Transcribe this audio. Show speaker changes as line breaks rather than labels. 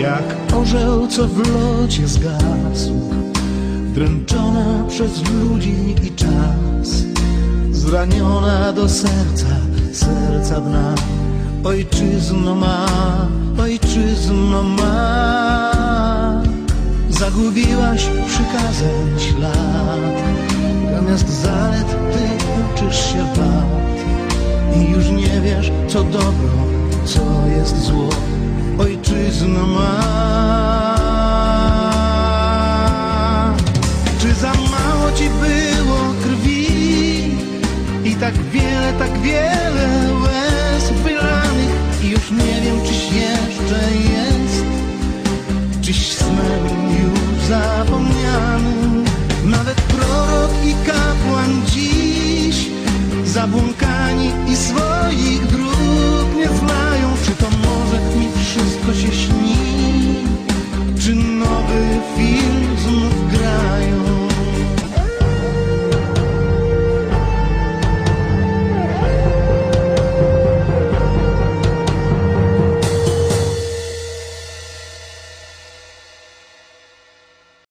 Jak orzeł, co w locie zgasł Dręczona przez ludzi i czas Zraniona do serca, serca dna. Ojczyzno ma, ojczyzno ma. Zagubiłaś przykazań ślad. Zamiast zalet ty uczysz się wad. I już nie wiesz co dobro, co jest zło Czy za mało ci było krwi? I tak wiele, tak wiele łez wylanych. I już nie wiem czyś jeszcze jest. Czyś snem już zapomnianym Nawet prorok i kapłan dziś Zabłąkani i swoich dróg nie znają